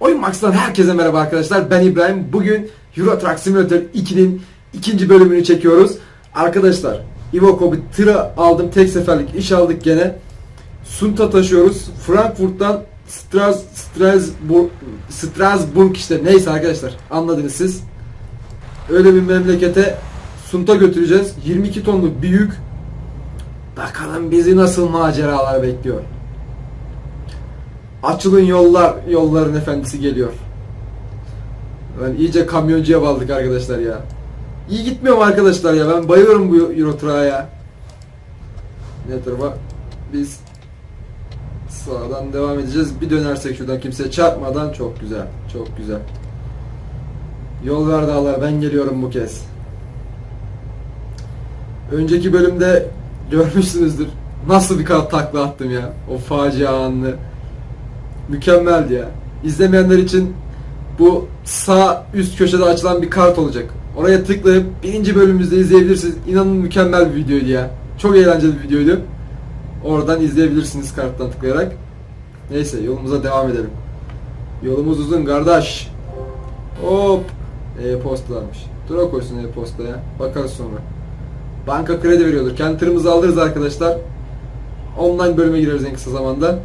Oyun Max'tan herkese merhaba arkadaşlar. Ben İbrahim. Bugün Euro Truck Simulator 2'nin ikinci bölümünü çekiyoruz. Arkadaşlar Iveco bir tırı aldım. Tek seferlik iş aldık gene. Sunta taşıyoruz. Frankfurt'tan Stras, Strasbourg, Strasbourg işte neyse arkadaşlar anladınız siz. Öyle bir memlekete Sunta götüreceğiz. 22 tonluk bir yük. Bakalım bizi nasıl maceralar bekliyor. Açılın yollar, yolların efendisi geliyor. Ben iyice kamyoncuya baldık arkadaşlar ya. İyi gitmiyor mu arkadaşlar ya? Ben bayılıyorum bu Euro Truck'a ya. Ne tarafa? Biz sağdan devam edeceğiz. Bir dönersek şuradan kimseye çarpmadan çok güzel. Çok güzel. Yol ver dağlar ben geliyorum bu kez. Önceki bölümde görmüşsünüzdür. Nasıl bir kat takla attım ya. O facia anını. Mükemmeldi ya. İzlemeyenler için bu sağ üst köşede açılan bir kart olacak. Oraya tıklayıp birinci bölümümüzde izleyebilirsiniz. İnanın mükemmel bir videoydu ya. Çok eğlenceli bir videoydu. Oradan izleyebilirsiniz karttan tıklayarak. Neyse yolumuza devam edelim. Yolumuz uzun kardeş. Hop. E-postalarmış. Dur o koysun e-postaya. Bakarız sonra. Banka kredi veriyordur. Kendi tırımızı alırız arkadaşlar. Online bölüme gireriz en kısa zamanda.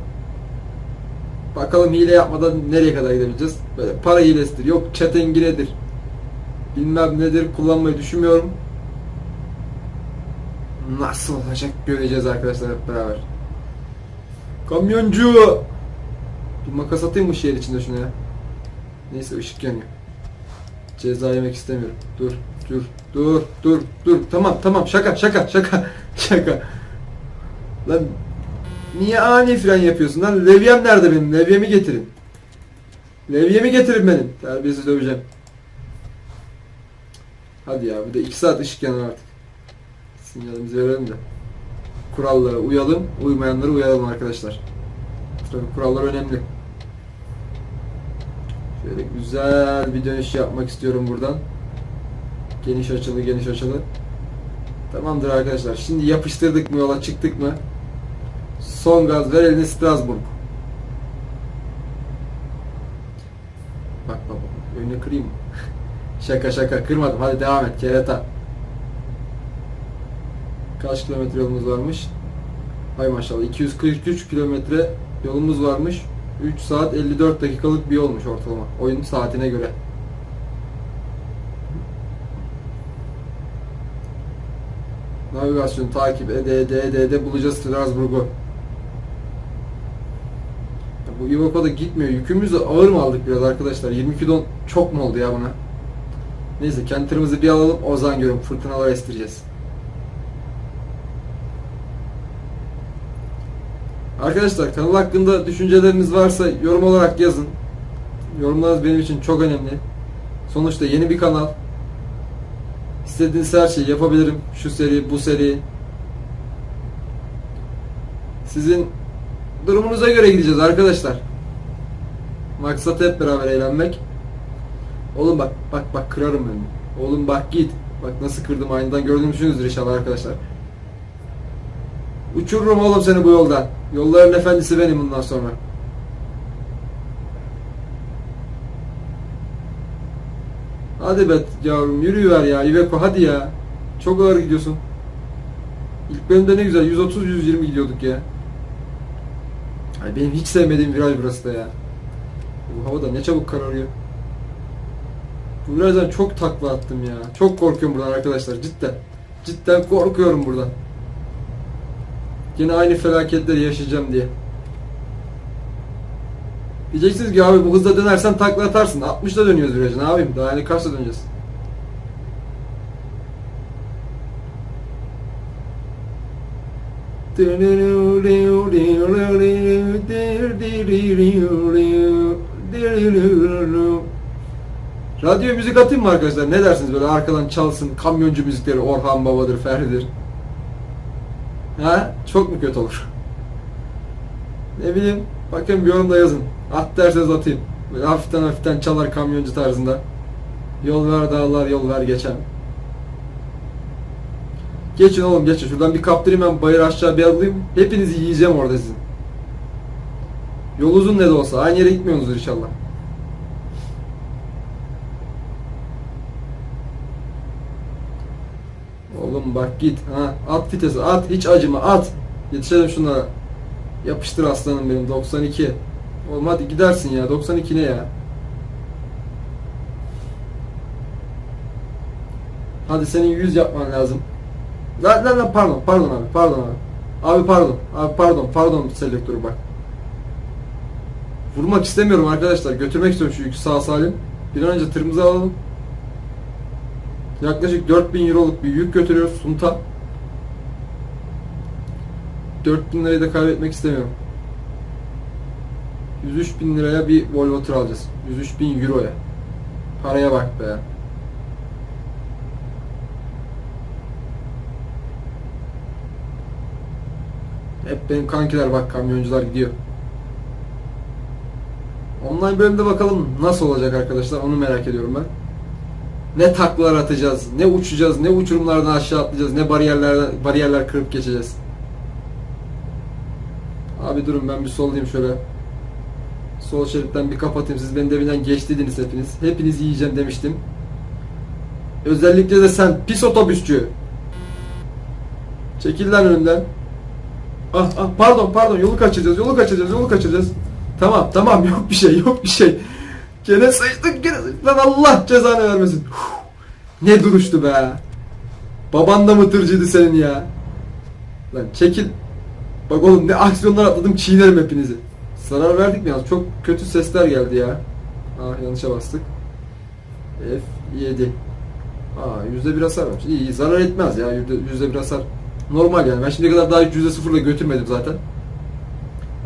Bakalım hile yapmadan nereye kadar gidebileceğiz. Böyle para hilesidir. Yok çetenginedir. Bilmem nedir. Kullanmayı düşünmüyorum. Nasıl olacak göreceğiz arkadaşlar hep beraber. Kamyoncu! Bir makas atayım mı şehir içinde şuna ya? Neyse ışık yanıyor. Ceza yemek istemiyorum. Dur, dur, dur, dur, dur. Tamam, tamam. Şaka, şaka, şaka, şaka. Lan niye ani fren yapıyorsun lan? Levyem nerede benim? Levyemi getirin. Levyemi getirin benim. Terbiyesiz döveceğim. Hadi ya bir de 2 saat ışık yanar artık. Sinyalimizi verelim de. Kurallara uyalım, uymayanlara uyalım arkadaşlar. Trafik kuralları önemli. Şöyle güzel bir dönüş yapmak istiyorum buradan. Geniş açılı, geniş açılı. Tamamdır arkadaşlar. Şimdi yapıştırdık mı yola çıktık mı? Son gaz ver eline Strasbourg. Bak bak. Önünü kırayım mı? şaka şaka kırmadım. Hadi devam et. Kereta. Kaç kilometre yolumuz varmış? Hay maşallah 243 kilometre yolumuz varmış. 3 saat 54 dakikalık bir yolmuş ortalama. Oyun saatine göre. Navigasyon takip ede ede ede ede bulacağız Strasbourg'u. Bu Iveco'da gitmiyor. Yükümüz de ağır mı aldık biraz arkadaşlar? 20 kilo çok mu oldu ya buna? Neyse kendi tırımızı bir alalım. O zaman görün fırtınalar estireceğiz. Arkadaşlar kanal hakkında düşünceleriniz varsa yorum olarak yazın. Yorumlarınız benim için çok önemli. Sonuçta yeni bir kanal. İstediğiniz her şeyi yapabilirim. Şu seri, bu seri. Sizin durumunuza göre gideceğiz arkadaşlar. Maksat hep beraber eğlenmek. Oğlum bak, bak bak kırarım ben. Oğlum bak git. Bak nasıl kırdım aynadan gördüğünüzsünüzdür inşallah arkadaşlar. Uçururum oğlum seni bu yoldan. Yolların efendisi benim bundan sonra. Hadi be yavrum yürüyüver ya Iveco hadi ya. Çok ağır gidiyorsun. İlk bölümde ne güzel 130-120 gidiyorduk ya. Ay benim hiç sevmediğim viraj burası da ya. Bu hava da ne çabuk kararıyor. Bu virajdan çok takla attım ya. Çok korkuyorum buradan arkadaşlar cidden. Cidden korkuyorum buradan. Yine aynı felaketleri yaşayacağım diye. Diyeceksiniz ki abi bu hızla dönersen takla atarsın. 60'da dönüyoruz virajı ne yapayım? Daha yani kaçta döneceğiz? Radyo müzik atayım mı arkadaşlar? Ne dersiniz böyle arkadan çalsın kamyoncu müzikleri Orhan Baba'dır, Ferdi'dir. Ha? Çok mu kötü olur? Ne bileyim. Bakın bir yorumda yazın. At derseniz atayım. Böyle hafiften hafiften çalar kamyoncu tarzında. Yol ver dağlar, yol ver geçen. Geçin oğlum geçin. Şuradan bir kaptırayım ben bayır aşağı bir alayım. Hepinizi yiyeceğim orada sizin. Yol uzun ne de olsa. Aynı yere gitmiyorsunuzdur inşallah. Oğlum bak git. Ha, at vitesi at. Hiç acıma at. Yetişelim şunlara. Yapıştır aslanım benim 92. Oğlum hadi gidersin ya 92 ne ya? Hadi senin 100 yapman lazım. Lan lan lan pardon pardon abi pardon abi. Abi pardon abi pardon pardon selektörü bak. Vurmak istemiyorum arkadaşlar. Götürmek istiyorum şu yükü sağ salim. Bir an önce tırımızı alalım. Yaklaşık 4000 euroluk bir yük götürüyoruz Sunta. 4000 lirayı da kaybetmek istemiyorum. 103 bin liraya bir Volvo tır alacağız. 103 bin euroya. Paraya bak be. Hep benim kankiler bak kamyoncular gidiyor. Online bölümde bakalım nasıl olacak arkadaşlar onu merak ediyorum ben. Ne taklalar atacağız, ne uçacağız, ne uçurumlardan aşağı atlayacağız, ne bariyerler bariyerler kırıp geçeceğiz. Abi durun ben bir sollayayım şöyle. Sol şeritten bir kapatayım. Siz beni devinden geçtiydiniz hepiniz. Hepiniz yiyeceğim demiştim. Özellikle de sen pis otobüsçü. Çekil lan önümden. Ah ah pardon pardon yolu kaçıracağız yolu kaçıracağız yolu kaçıracağız. Tamam tamam yok bir şey yok bir şey. Gene sıçtık gene sıçtık. Lan Allah cezanı vermesin. Ne duruştu be. Baban da mı senin ya? Lan çekil. Bak oğlum ne aksiyonlar atladım çiğnerim hepinizi. Zarar verdik mi yalnız? Çok kötü sesler geldi ya. Ah yanlışa bastık. F7. Aa yüzde bir hasar varmış. İyi, iyi zarar etmez ya yüzde, yüzde bir hasar. Normal yani. Ben şimdiye kadar daha yüzde sıfırla götürmedim zaten.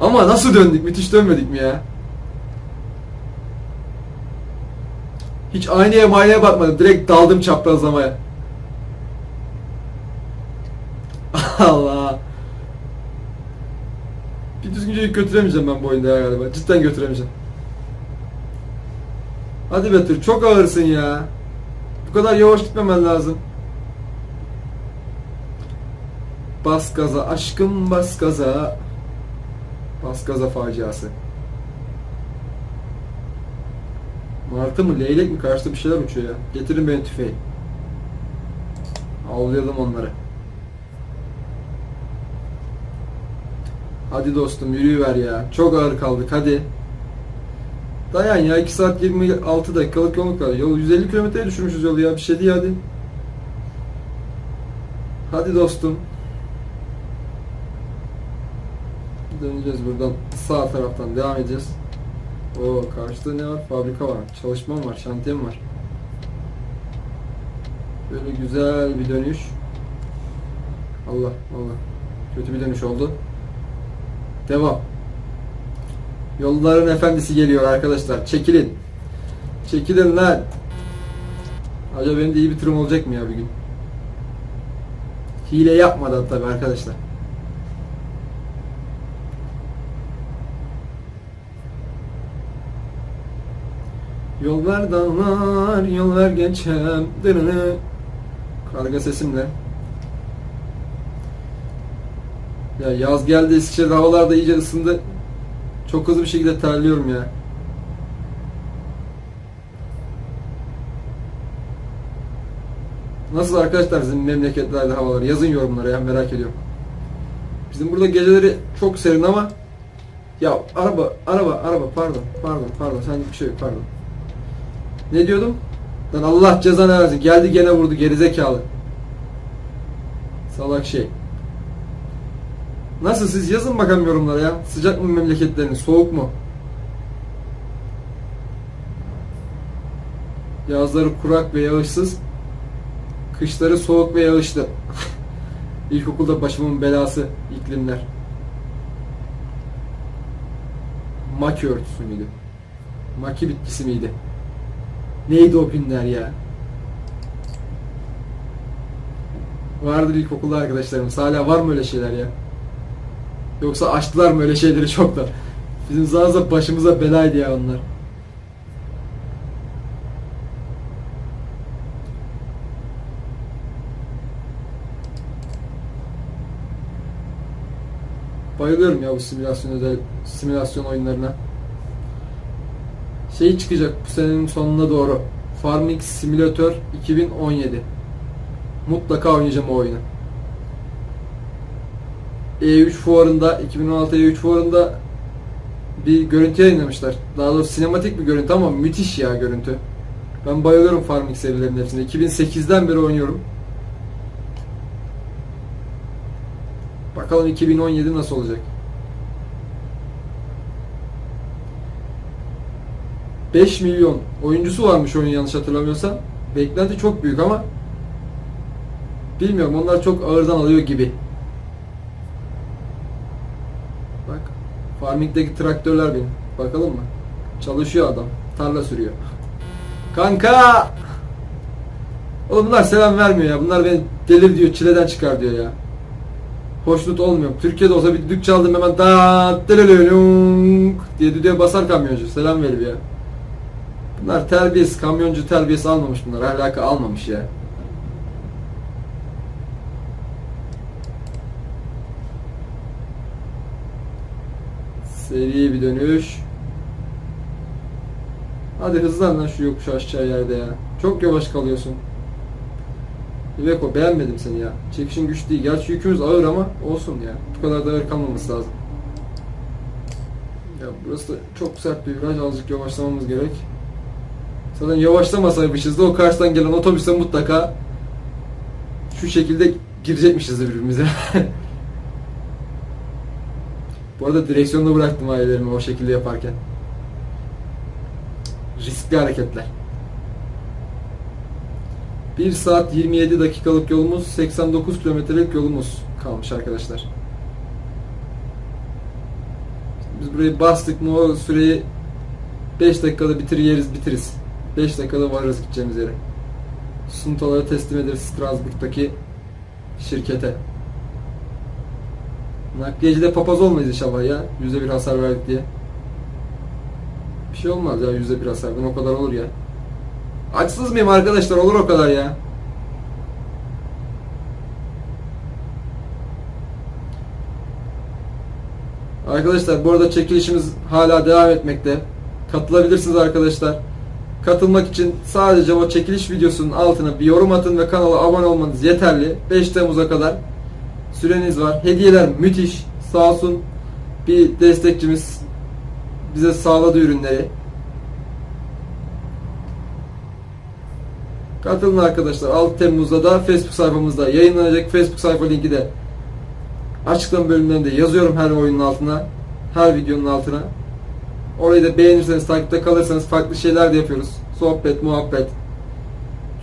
Ama nasıl döndük? Müthiş dönmedik mi ya? Hiç aynaya maynaya bakmadım. Direkt daldım çaprazlamaya. Allah. Bir düzgünce yük götüremeyeceğim ben bu oyunda ya galiba. Cidden götüremeyeceğim. Hadi be çok ağırsın ya. Bu kadar yavaş gitmemen lazım. Bas gaza aşkım bas gaza. Bas gaza faciası. Martı mı leylek mi karşıda bir şeyler uçuyor ya. Getirin beni tüfeği. Avlayalım onları. Hadi dostum yürüyüver ya. Çok ağır kaldık hadi. Dayan ya 2 saat 26 dakikalık yol kaldı. Yol 150 kilometreye düşürmüşüz yolu ya. Bir şey değil hadi. Hadi dostum. Döneceğiz buradan sağ taraftan devam edeceğiz. O karşıda ne var? Fabrika var. Çalışmam var. Şantiyem var. Böyle güzel bir dönüş. Allah Allah. Kötü bir dönüş oldu. Devam. Yolların efendisi geliyor arkadaşlar. Çekilin. Çekilin lan. Acaba benim de iyi bir tırım olacak mı ya bir gün? Hile yapmadan tabi arkadaşlar. Yol ver dağlar, yol ver geçem dırını Karga sesimle Ya yaz geldi Eskişehir'de havalar da iyice ısındı Çok hızlı bir şekilde terliyorum ya Nasıl arkadaşlar sizin memleketlerde havalar? Yazın yorumlara ya merak ediyorum. Bizim burada geceleri çok serin ama ya araba araba araba pardon pardon pardon sen bir şey yok pardon. Ne diyordum? Lan Allah cezanı versin. Geldi gene vurdu gerizekalı. Salak şey. Nasıl siz yazın bakalım yorumlara ya. Sıcak mı memleketleriniz? Soğuk mu? Yazları kurak ve yağışsız. Kışları soğuk ve yağışlı. İlkokulda başımın belası iklimler. Maki örtüsü müydü? Maki bitkisi miydi? Neydi o günler ya? Vardır ilkokulda arkadaşlarımız. Hala var mı öyle şeyler ya? Yoksa açtılar mı öyle şeyleri çok da? Bizim zaten başımıza belaydı ya onlar. Bayılıyorum ya bu simülasyon özel simülasyon oyunlarına. Şey çıkacak bu senenin sonuna doğru. Farming Simulator 2017. Mutlaka oynayacağım o oyunu. E3 fuarında 2016 E3 fuarında bir görüntü yayınlamışlar. Daha doğrusu sinematik bir görüntü ama müthiş ya görüntü. Ben bayılıyorum Farming serilerinin hepsine. 2008'den beri oynuyorum. Bakalım 2017 nasıl olacak? 5 milyon oyuncusu varmış oyun yanlış hatırlamıyorsam. Beklenti çok büyük ama bilmiyorum onlar çok ağırdan alıyor gibi. Bak farmingdeki traktörler benim. Bakalım mı? Çalışıyor adam. Tarla sürüyor. Kanka! Oğlum bunlar selam vermiyor ya. Bunlar beni delir diyor, çileden çıkar diyor ya. Hoşnut olmuyorum. Türkiye'de olsa bir düdük çaldım hemen da diye düdüğe basar kamyoncu. Selam verir ya. Bunlar terbiyesiz, kamyoncu terbiyesi almamış bunlar. Alaka almamış ya. Seri bir dönüş. Hadi hızlan lan şu yokuş aşağı yerde ya. Çok yavaş kalıyorsun. Iveco beğenmedim seni ya. Çekişin güç değil. Gerçi yükümüz ağır ama olsun ya. Bu kadar da ağır kalmaması lazım. Ya burası da çok sert bir viraj. Azıcık yavaşlamamız gerek. Zaten yavaşlamasaymışız da o karşıdan gelen otobüse mutlaka şu şekilde girecekmişiz birbirimize. Bu arada direksiyonu bıraktım ailelerimi o şekilde yaparken. Riskli hareketler. 1 saat 27 dakikalık yolumuz, 89 kilometrelik yolumuz kalmış arkadaşlar. Biz burayı bastık mı o süreyi 5 dakikada bitir yeriz bitiriz. 5 dakikada varırız gideceğimiz yere. Suntaları teslim ederiz Strasbourg'daki şirkete. Nakliyecide papaz olmayız inşallah ya. Yüzde bir hasar verdik diye. Bir şey olmaz ya yüzde bir hasardan o kadar olur ya. Açsız mıyım arkadaşlar olur o kadar ya. Arkadaşlar bu arada çekilişimiz hala devam etmekte. Katılabilirsiniz arkadaşlar. Katılmak için sadece o çekiliş videosunun altına bir yorum atın ve kanala abone olmanız yeterli. 5 Temmuz'a kadar süreniz var. Hediyeler müthiş. Sağ olsun bir destekçimiz bize sağladı ürünleri. Katılın arkadaşlar. 6 Temmuz'da da Facebook sayfamızda yayınlanacak. Facebook sayfa linki de açıklama bölümlerinde yazıyorum her oyunun altına. Her videonun altına. Orayı da beğenirseniz, takipte kalırsanız farklı şeyler de yapıyoruz. Sohbet, muhabbet.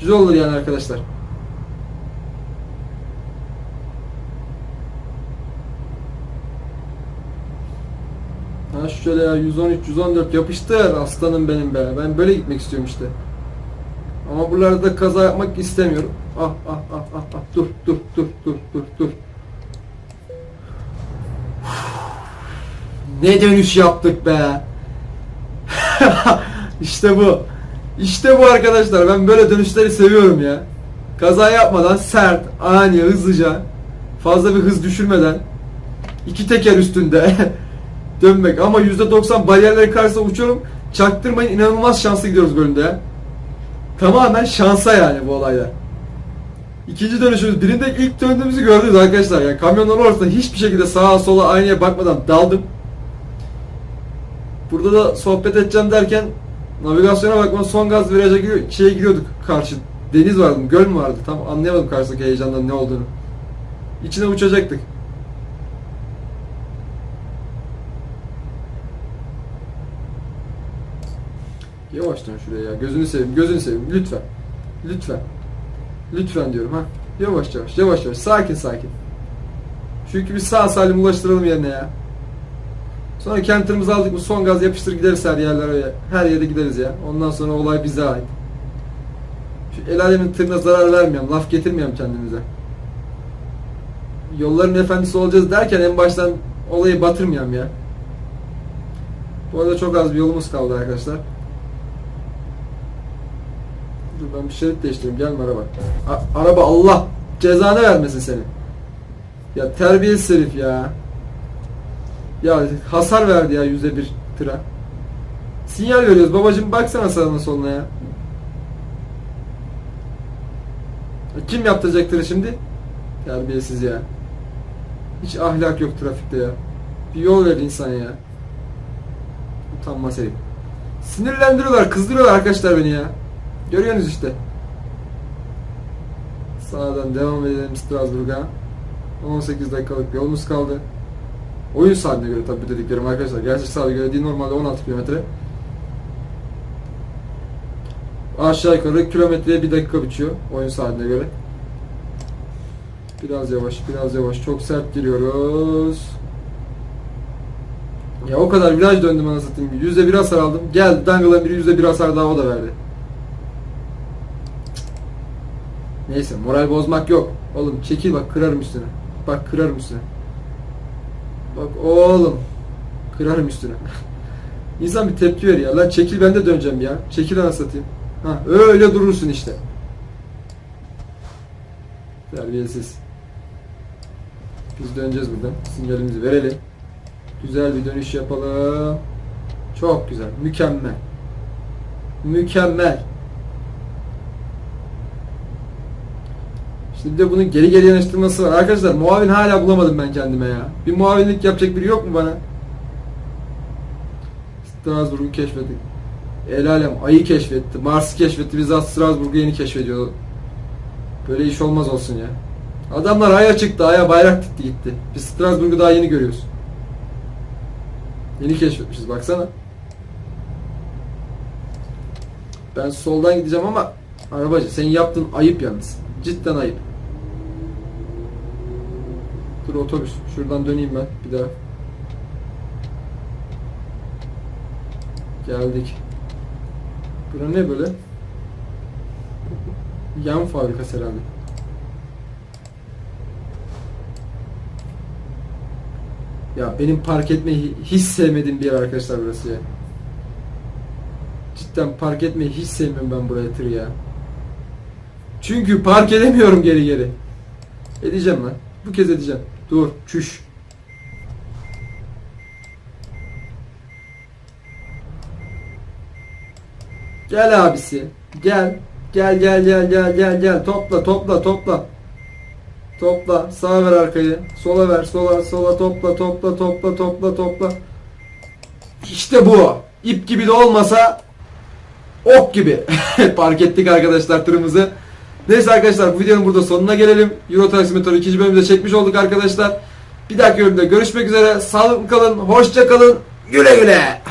Güzel olur yani arkadaşlar. Ha şöyle ya 113 114 yapıştır aslanım benim be. Ben böyle gitmek istiyorum işte. Ama buralarda kaza yapmak istemiyorum. Ah ah ah ah ah dur dur dur dur dur dur. Ne dönüş yaptık be. işte bu. İşte bu arkadaşlar. Ben böyle dönüşleri seviyorum ya. Kaza yapmadan sert, ani, hızlıca, fazla bir hız düşürmeden iki teker üstünde dönmek ama %90 bariyerleri karşısında uçuyorum. Çaktırmayın inanılmaz şanslı gidiyoruz bölümde. Tamamen şansa yani bu olaylar. İkinci dönüşümüz birinde ilk döndüğümüzü gördünüz arkadaşlar. Yani kamyonların ortasında hiçbir şekilde sağa sola aynaya bakmadan daldım. Burada da sohbet edeceğim derken navigasyona bakmadan son gaz viraja giriyor, şeye giriyorduk karşı. Deniz vardı göl mü vardı? Tam anlayamadım karşıdaki heyecandan ne olduğunu. İçine uçacaktık. Yavaş dön şuraya ya. Gözünü seveyim, gözünü seveyim. Lütfen. Lütfen. Lütfen diyorum ha. Yavaş yavaş, yavaş yavaş. Sakin sakin. Çünkü bir sağ salim ulaştıralım yerine ya. Sonra kentimizi aldık mı son gaz yapıştır gideriz her yerlere. Her yere gideriz ya. Ondan sonra olay bize ait. Şu el alemin tırına zarar vermiyorum. Laf getirmiyorum kendimize. Yolların efendisi olacağız derken en baştan olayı batırmayalım ya. Bu arada çok az bir yolumuz kaldı arkadaşlar. Dur ben bir şerit değiştireyim. Gelme araba. A- araba Allah cezanı vermesin seni. Ya terbiyesiz herif ya. Ya hasar verdi ya yüzde bir tıra. Sinyal veriyoruz babacım baksana sağına soluna ya. Kim yaptıracaktır şimdi? Terbiyesiz ya. Hiç ahlak yok trafikte ya. Bir yol ver insan ya. Utanmaz herif. Sinirlendiriyorlar, kızdırıyorlar arkadaşlar beni ya. Görüyorsunuz işte. Sağdan devam edelim Strasbourg'a. 18 dakikalık yolumuz kaldı. Oyun saatine göre tabii dediklerim arkadaşlar. Gerçek saate göre değil normalde 16 kilometre. Aşağı yukarı kilometreye bir dakika biçiyor oyun saatine göre. Biraz yavaş, biraz yavaş. Çok sert giriyoruz. Ya o kadar viraj döndüm anasını. Yüzde bir hasar aldım. Gel Dangle'ın biri yüzde bir hasar daha o da verdi. Neyse moral bozmak yok. Oğlum çekil bak kırarım üstüne. Bak kırarım üstüne. Bak oğlum. Kırarım üstüne. İnsan bir tepki veriyor. Lan çekil ben de döneceğim ya. Çekil anasını satayım. Ha öyle durursun işte. Terbiyesiz. Biz döneceğiz buradan. Sinyalimizi verelim. Güzel bir dönüş yapalım. Çok güzel. Mükemmel. Mükemmel. Şimdi de bunun geri geri yanaştırması var. Arkadaşlar muavin hala bulamadım ben kendime ya. Bir muavinlik yapacak biri yok mu bana? Strasbourg'u keşfettik. El alem ayı keşfetti. Mars'ı keşfetti. Biz daha Strasbourg'u yeni keşfediyor. Böyle iş olmaz olsun ya. Adamlar aya çıktı. Aya bayrak dikti gitti. Biz Strasbourg'u daha yeni görüyoruz. Yeni keşfetmişiz baksana. Ben soldan gideceğim ama arabacı senin yaptığın ayıp yalnız. Cidden ayıp. Dur otobüs. Şuradan döneyim ben bir daha. Geldik. Bura ne böyle? Yan fabrikası herhalde. Ya benim park etmeyi hiç sevmediğim bir yer arkadaşlar burası ya. Cidden park etmeyi hiç sevmiyorum ben buraya tır ya. Çünkü park edemiyorum geri geri. Edeceğim lan. Bu kez edeceğim. Dur. Çüş. Gel abisi. Gel. Gel gel gel gel gel gel. Topla topla topla. Topla. Sağa ver arkayı. Sola ver. Sola sola topla topla topla topla topla. İşte bu. İp gibi de olmasa ok gibi. Park ettik arkadaşlar tırımızı. Neyse arkadaşlar bu videonun burada sonuna gelelim. Euro Truck Simulator 2. bölümde çekmiş olduk arkadaşlar. Bir dahaki bölümde görüşmek üzere. Sağlıklı kalın. Hoşça kalın. Güle güle.